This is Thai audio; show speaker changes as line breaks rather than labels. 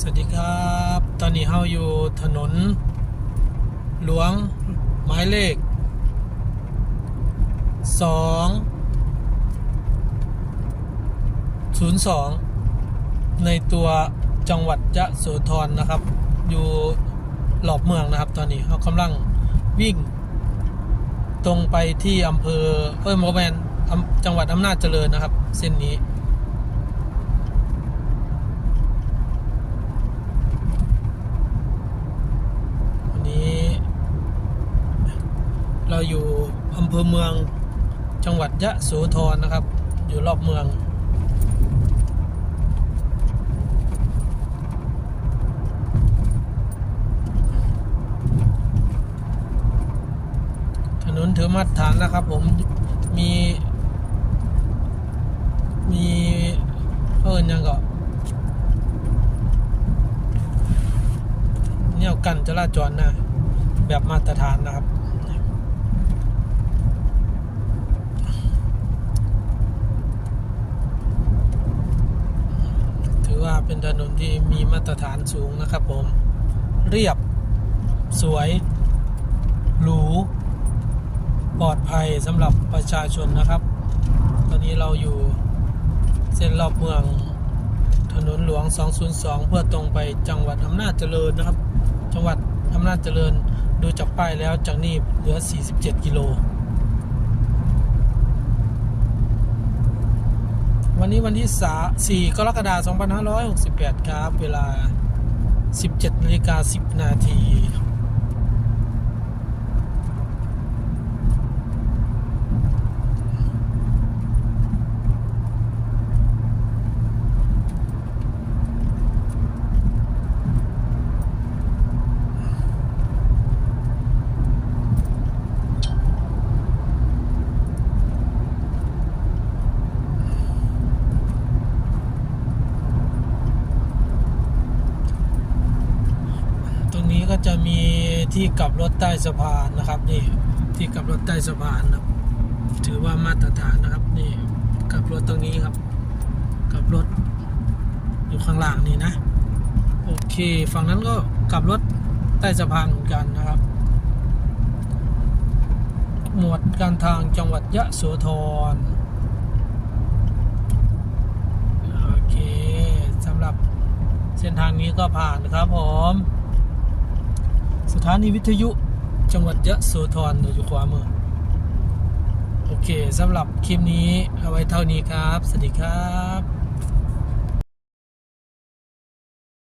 สวัสดีครับ ตอนนี้เฮาอยู่ถนน หลวงหมายเลขสองศูนย์สองในตัวจังหวัดยะโสธรนะครับ อยู่หลอบเมืองนะครับ ตอนนี้เขากำลังวิ่ง ตรงไปที่อำเภอเอ้ยโมแมนจังหวัดอำนาจเจริญนะครับ เส้นนี้นี้ เรา อยู่อำเภอเมืองจังหวัดยะโสธรนะครับ อยู่รอบเมืองถนนถือมาตรฐานนะครับผมมี มีเอิญยังก็เนี่ยกันจราจรนะแบบมาตรฐานนะครับ ถือว่า เป็นถนนที่มีมาตรฐานสูงนะครับผม เรียบสวย หรู ปลอดภัยสำหรับประชาชนนะครับ ตอนนี้เราอยู่เส้นรอบเมืองถนนหลวง 202 เพื่อตรงไปจังหวัดอำนาจเจริญนะครับ จังหวัดอำนาจเจริญดูจากป้ายแล้วจากนี่เหลือ 47 กิโล วันนี้วันที่3 4กรกฎาคม2568 ครับ เวลา 17นาฬิกา10 นาที จะมีที่กลับรถใต้สะพานนะครับนี่ที่กลับรถใต้สะพานนะถือว่ามาตรฐานนะครับนี่กลับรถตรงนี้ครับกลับรถอยู่ข้างล่างนี่นะโอเคฝั่งนั้นก็กลับรถใต้สะพานเหมือนกันนะครับ หมวดการทางจังหวัดยะโสธรโอเคสำหรับเส้นทางนี้ก็ผ่านครับผม สถานีวิทยุจังหวัดยะโสธรอยู่ขวามือ โอเคสำหรับคลิปนี้เอาไว้เท่านี้ครับ สวัสดีครับ